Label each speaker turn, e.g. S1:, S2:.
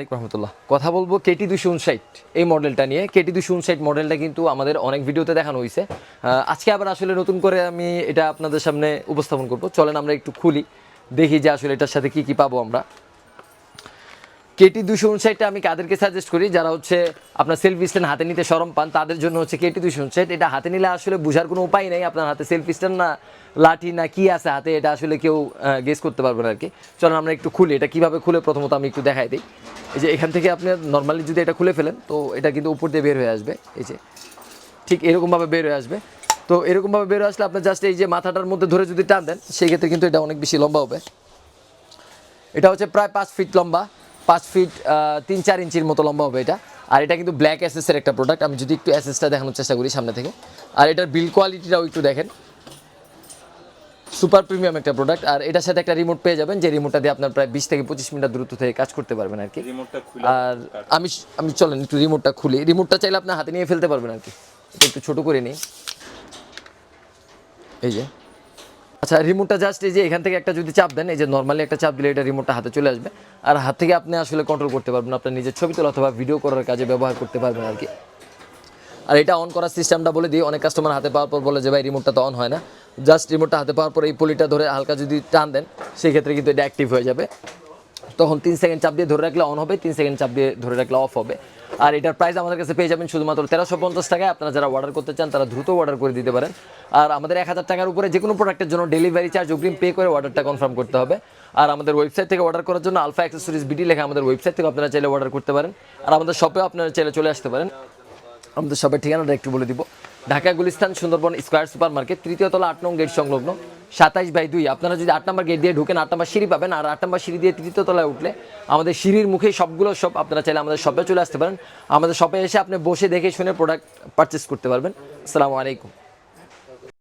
S1: রহমতুল্লাহ। কথা বলব কেটি দুশো উনষাট এই মডেলটা নিয়ে। কেটি দুশো উনষাট মডেলটা কিন্তু আমাদের অনেক ভিডিওতে দেখানো হয়েছে আজকে আবার আসলে নতুন করে আমি এটা আপনাদের সামনে উপস্থাপন করব। চলেন আমরা একটু খুলি, দেখি যে আসলে এটার সাথে কি কি পাবো আমরা। কেটি দুশো উনষাটটা আমি কাদেরকে সাজেস্ট করি, যারা হচ্ছে আপনার সেলফি স্ট্যান্ড হাতে নিতে সরম পান, তাদের জন্য হচ্ছে কেটি দুশো উনষাট। এটা হাতে নিলে আসলে বোঝার কোনো উপায় নেই, আপনার হাতে সেলফি স্ট্যান্ড না, লাঠি না কি আছে হাতে, এটা আসলে কেউ গেস করতে পারবে না আর কি। চলুন আমরা একটু খুলি, এটা কীভাবে খুলে প্রথমত আমি একটু দেখাই দিই। এই যে এখান থেকে আপনি নর্মালি যদি এটা খুলে ফেলেন, তো এটা কিন্তু উপর দিয়ে বের হয়ে আসবে। এই যে ঠিক এরকমভাবে বের হয়ে আসবে। তো এরকমভাবে বের হয়ে আসলে আপনার জাস্ট এই যে মাথাটার মধ্যে ধরে যদি টান দেন সেই ক্ষেত্রে কিন্তু এটা অনেক বেশি লম্বা হবে। এটা হচ্ছে প্রায় পাঁচ ফিট লম্বা, পাঁচ ফিট তিন চার ইঞ্চির মতো লম্বা হবে এটা। আর এটা কিন্তু ব্ল্যাক অ্যাসেসের একটা প্রোডাক্ট আমি যদি একটু অ্যাসেসটা দেখানোর চেষ্টা করি সামনে থেকে। আর এটার বিল কোয়ালিটিটাও একটু দেখেন। সুপার প্রিমিয়াম একটা প্রোডাক্ট আর এটার সাথে একটা রিমোট পেয়ে যাবেন যে রিমোটটা দিয়ে আপনার প্রায় বিশ থেকে পঁচিশ মিনিট দূরত্ব থেকে কাজ করতে পারবেন আর কি। আর আমি আমি চলেন একটু রিমোটটা খুলি। রিমোটটা চাইলে আপনার হাতে নিয়ে ফেলতে পারবেন আর কি। এটা একটু ছোট করে নিই। এই যে। আচ্ছা রিমোটটা জাস্ট এই যে এখান থেকে একটা যদি চাপ দেন এই যে নর্মালি একটা চাপ দিলে এটা রিমোটটা হাতে চলে আসবে। আর হাত থেকে আপনি আসলে কন্ট্রোল করতে পারবেন আপনার নিজের ছবি তোলা অথবা ভিডিও করার কাজে ব্যবহার করতে পারবেন আর কি। আর এটা অন করার সিস্টেমটা বলে দিই অনেক কাস্টমার হাতে পাওয়ার পর বলে যে ভাই রিমোটটা তো অন হয় না। জাস্ট রিমোটটা হাতে পাওয়ার পর এই পলিটা ধরে হালকা যদি টান দেন সেই ক্ষেত্রে কিন্তু এটা অ্যাক্টিভ হয়ে যাবে। তখন তিন সেকেন্ড চাপ দিয়ে ধরে রাখলে অন হবে, তিন সেকেন্ড চাপ দিয়ে ধরে রাখলে অফ হবে। আর এটার প্রাইস আমাদের কাছে পেয়ে যাবেন শুধুমাত্র তেরোশো পঞ্চাশ টাকায়। আপনারা যারা অর্ডার করতে চান, তারা দ্রুত অর্ডার করে দিতে পারেন। আর আমাদের এক হাজার টাকার উপরে যে কোনো প্রোডাক্টের জন্য ডেলিভারি চার্জ অগ্রিম পে করে অর্ডারটা কনফার্ম করতে হবে। আর আমাদের ওয়েবসাইট থেকে অর্ডার করার জন্য আলফা অ্যাক্সেসরিজ বিডি লেখা আমাদের ওয়েবসাইট থেকে আপনারা চাইলে অর্ডার করতে পারেন। আর আমাদের শপেও আপনারা চাইলে চলে আসতে পারেন। আমাদের শপের ঠিকানাটা একটু বলে দিব। Dhaka, Gulistan, Sundarban square super market তৃতীয় তলা আট নং গেট সংলগ্ন, সাতাইশ বাই দুই। আপনারা যদি আট নম্বর গেট দিয়ে ঢুকেন, আট নম্বর সিঁড়ি পাবেন, আর আট নম্বর সিঁড়ি দিয়ে তৃতীয় তলায় উঠলে আমাদের সিঁড়ির মুখে সবগুলো সব আপনারা চাইলে আমাদের সবে চলে আসতে পারেন। আমাদের শপে এসে আপনি বসে দেখে শুনে প্রোডাক্ট পারচেস করতে পারবেন। আসসালামু আলাইকুম।